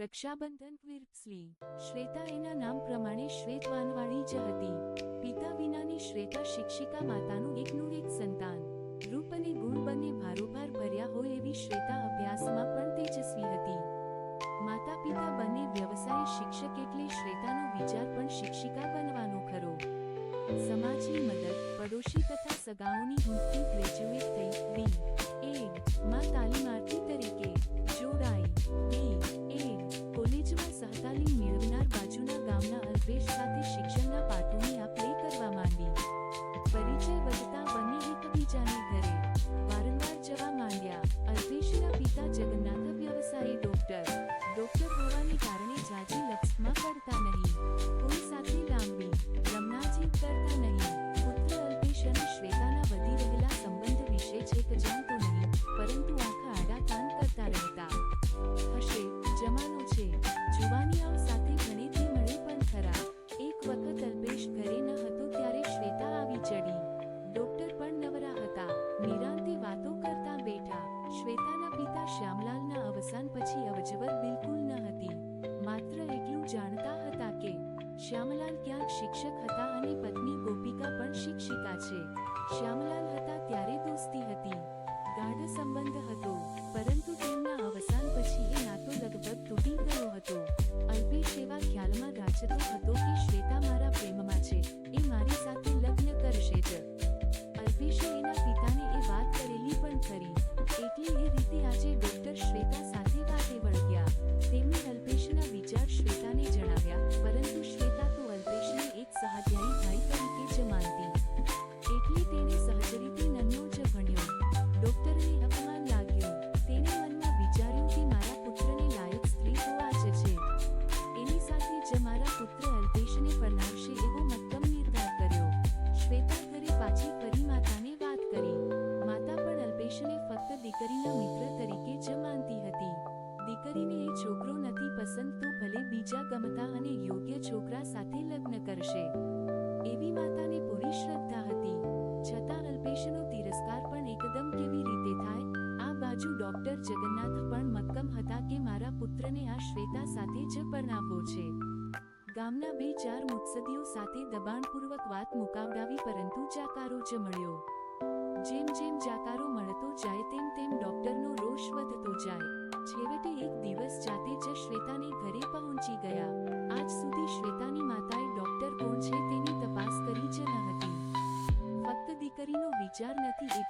રક્ષાબંધન વિર્પસલી શ્વેતા એના નામ પ્રમાણે શ્વેત વાનવાળી જ હતી. પિતા વિનાની શ્વેતા શિક્ષિકા માતાનું એકનું એક સંતાન. રૂપ અને ગુણ બંને ભારોભાર ભર્યા હોય એવી શ્વેતા અભ્યાસમાં પણ તેજસ્વી હતી. માતા પિતા બંને વ્યવસાય શિક્ષક એટલે શ્વેતાનો વિચાર પણ શિક્ષિકા બનવાનો ખરો. સમાજની મદદ, પડોશી તથા સગાઓની હુંફથી ગ્રેજ્યુએટ શિક્ષક હતા અને પત્ની ગોપિકા પણ શિક્ષિકા છે. શ્યામલાલ હતા ત્યારે દોસ્તી હતી. ગાઢ સંબંધ હતો, પરંતુ તેમના અવસાન પછી એ નાતો લગભગ તૂટી ગયો હતો. અલ્પેશ એવા ખ્યાલમાં રાચતો હતો કે શ્વેતા મારા છોકરા સાથે લગ્ન કરશે. એવી માતાને પૂરી શ્રદ્ધા હતી. છતાં અલ્પેશનો તિરસ્કાર પણ એકદમ કેવી રીતે થાય? આ બાજુ ડોક્ટર જગન્નાથ પણ મક્કમ હતા કે મારા પુત્રને આ શ્વેતા સાથે જ પરણાવવો છે. ગામના બે ચાર મુત્સદીઓ સાથે દબાણપૂર્વક વાત મુકાવડાવી પરંતુ જાકારો જ મળ્યો. જેમ જેમ જાકારો મળતો જાય તેમ તેમ ડોક્ટરનો રોષ વધતો જાય. છેવટે એક દિવસ જાતે જ શ્વેતાને ઘરે પહોંચી ગયા.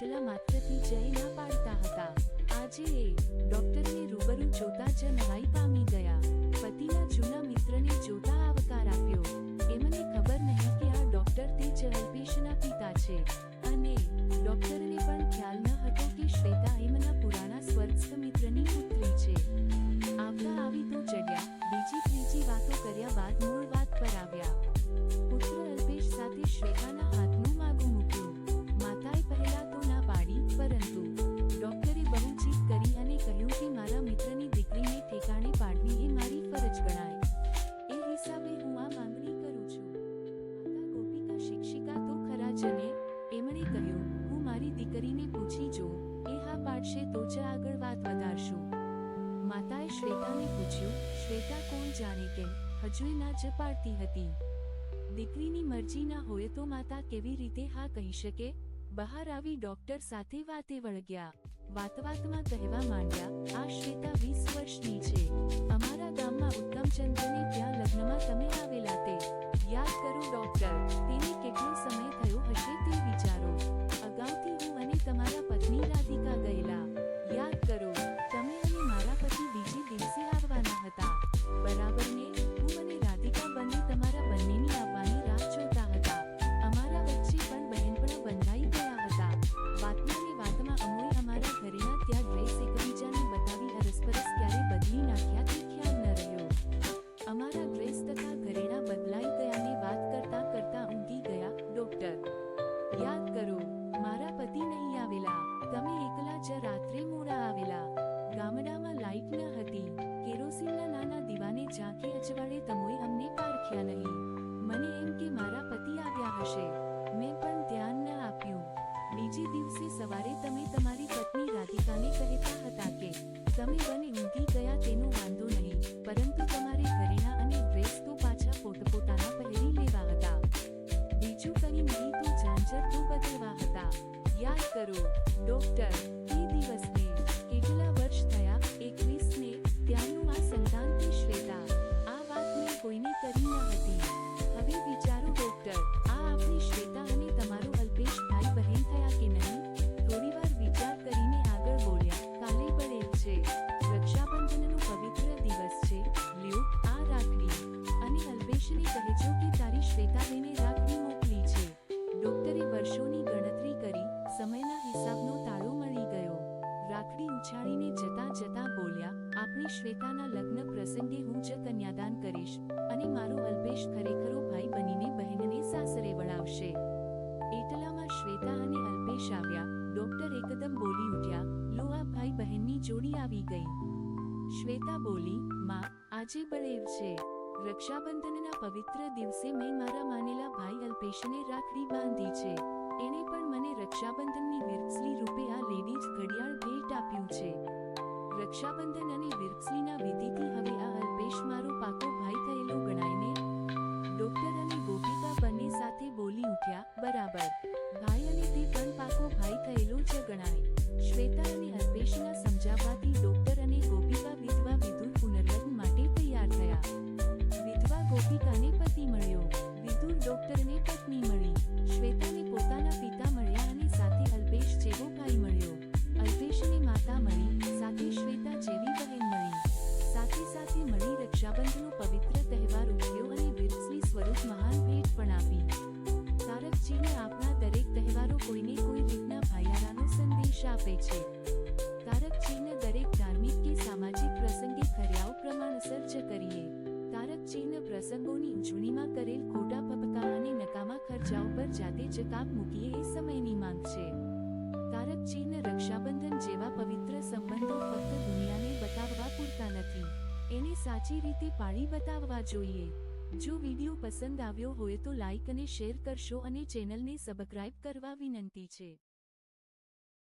એટલા માત્રથી જય ના પાડતા હતા. આજે એ ડોક્ટરને રૂબરૂ જોતા જ નવાઈ પામી ગયા. જાણે કેમ હજુએ ના જ પાડતી હતી. દીકરીની મરજી ના હોય તો માતા કેવી રીતે હા કહી શકે? બહાર આવી ડોક્ટર સાથે વાતે વળગ્યા. વાતવાતમાં કહેવા માંડ્યા, આ શ્વેતા વીસ વર્ષની છે. અમારા ગામમાં ઉત્તમચંદ્રને ત્યાં લગ્નમાં તમે આવેલા તે. યાદ કરો ડોક્ટર, તેને કેટલો સમય થયો હશે તે વિચારો. અગાઉથી હું અને તમારા પત્ની રાધિકા દિવસે સવારે તમે તમારી પત્ની રાધિકાને કહેતા હતા કે, તમે બને ઊંઘી ગયા તેનો વાંધો નહીં, પરંતુ તમારે ઘરેણા અને ડ્રેસ તો પાછા પોતપોતાના પહેરી લેવા હતા. બીજું કંઈ નહીં તો ઝાંઝર તો બદલવા હતા. યાદ કરો, ડોક્ટર મારો ખરેખરો ભાઈ બનીને બહેનને સાસરે વળાવશે. એટલામાં શ્વેતા અને અલ્પેશ આવ્યા. ડોક્ટર એકદમ બોલી ઉઠ્યા. લો આ ભાઈ બહેનની જોડી આવી ગઈ. શ્વેતા બોલી, માં, આજે બળેવ છે. રક્ષાબંધનના પવિત્ર દિવસે મેં મારા માનેલા ભાઈ અલ્પેશને રાખડી બાંધી છે. એણે પણ મને રક્ષાબંધનની વિરક્સલી રૂપે આ લેડીઝ ઘડિયાળ ભેટ આપ્યું છે. રક્ષાબંધન અને વિરક્સલીના વિધિથી હવે આ અલ્પેશ કાપ મૂકીએ એ સમયની માંગ છે. તારકજીના રક્ષાબંધન જેવા પવિત્ર સંબંધો ફક્ત દુનિયાને બતાવવા પૂરતા નથી. એને સાચી રીતે પાળી બતાવવા જોઈએ. જો વીડિયો પસંદ આવ્યો હોય તો લાઇક અને શેર કરશો અને ચેનલને સબસ્ક્રાઇબ કરવા વિનંતી છે.